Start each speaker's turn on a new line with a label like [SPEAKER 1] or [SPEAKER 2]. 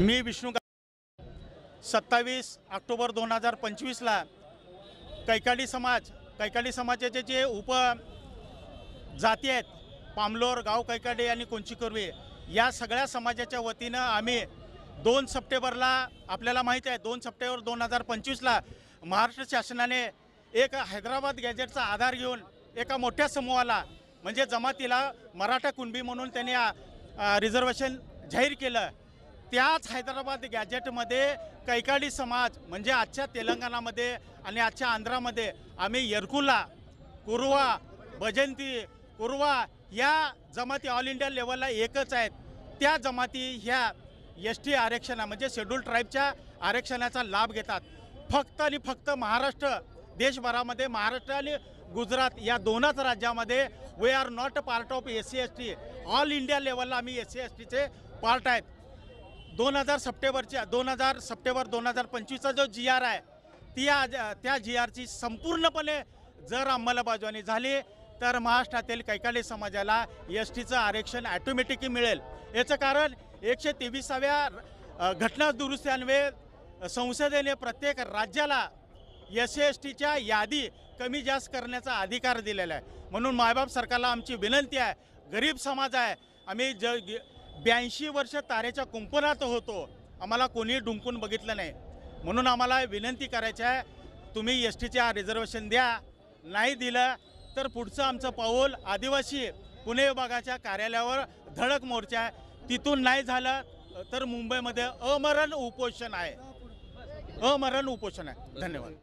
[SPEAKER 1] मी विष्णू सत्तावीस ऑक्टोबर दोन हजार पंचवीसला कैकाडी समाज कैकाडी समाजाचे जे उप जाती आहेत पामलोर गाव कैकाडे आणि कोंची कर्वे या सगळ्या समाजाच्या वतीनं आम्ही दोन सप्टेंबरला आपल्याला माहीत आहे दोन सप्टेंबर दोन हजार पंचवीसला महाराष्ट्र शासनाने एक हैदराबाद गॅजेटचा आधार घेऊन एका मोठ्या समूहाला म्हणजे जमातीला मराठा कुणबी म्हणून त्यांनी रिझर्वेशन जाहीर केलं. त्याच हैदराबाद गॅजेटमध्ये कैकाडी समाज म्हणजे आजच्या तेलंगणामध्ये आणि आजच्या आंध्रामध्ये आम्ही येरकुला कुरवा बजंती कुरवा या जमाती ऑल इंडिया लेवलला एकच आहेत. त्या जमाती ह्या एस टी आरक्षणा म्हणजे शेड्यूल ट्राईबच्या आरक्षणाचा लाभ घेतात. फक्त आणि फक्त महाराष्ट्र देशभरामध्ये महाराष्ट्र आणि गुजरात या दोनच राज्यामध्ये we are not a part of S C S T all India लेवलला आम्ही एस सी एस टीचे पार्ट आहेत. दोन हजार सप्टेंबरच्या दोन हजार सप्टेंबर दोन हजार पंचवीसचा जो जी आर आहे ती आज त्या जी आरची संपूर्णपणे जर अंमलबजावणी झाली तर महाराष्ट्रातील कैकाली समाजाला एस टीचं आरक्षण ॲटोमॅटिकली मिळेल. याचं कारण एकशे तेविसाव्या घटना दुरुस्त्यान्वये संसदेने प्रत्येक राज्याला एस एस टीच्या यादी कमी जास्त करण्याचा अधिकार दिलेला आहे. म्हणून मायबाप सरकारला आमची विनंती आहे गरीब समाज आहे आम्ही ज ब्याऐंशी वर्ष तारेच्या कुंपणात होतो. आम्हाला कोणीही डुंकून बघितलं नाही. म्हणून आम्हाला विनंती करायची आहे तुम्ही एस टीच्या रिझर्वेशन द्या. नाही दिलं तर पुढचं आमचं पाऊल आदिवासी पुणे विभागाच्या कार्यालयावर धडक मोर्चा आहे. तिथून नाही झालं तर मुंबईमध्ये अमरण उपोषण आहे. अमरण उपोषण आहे. धन्यवाद.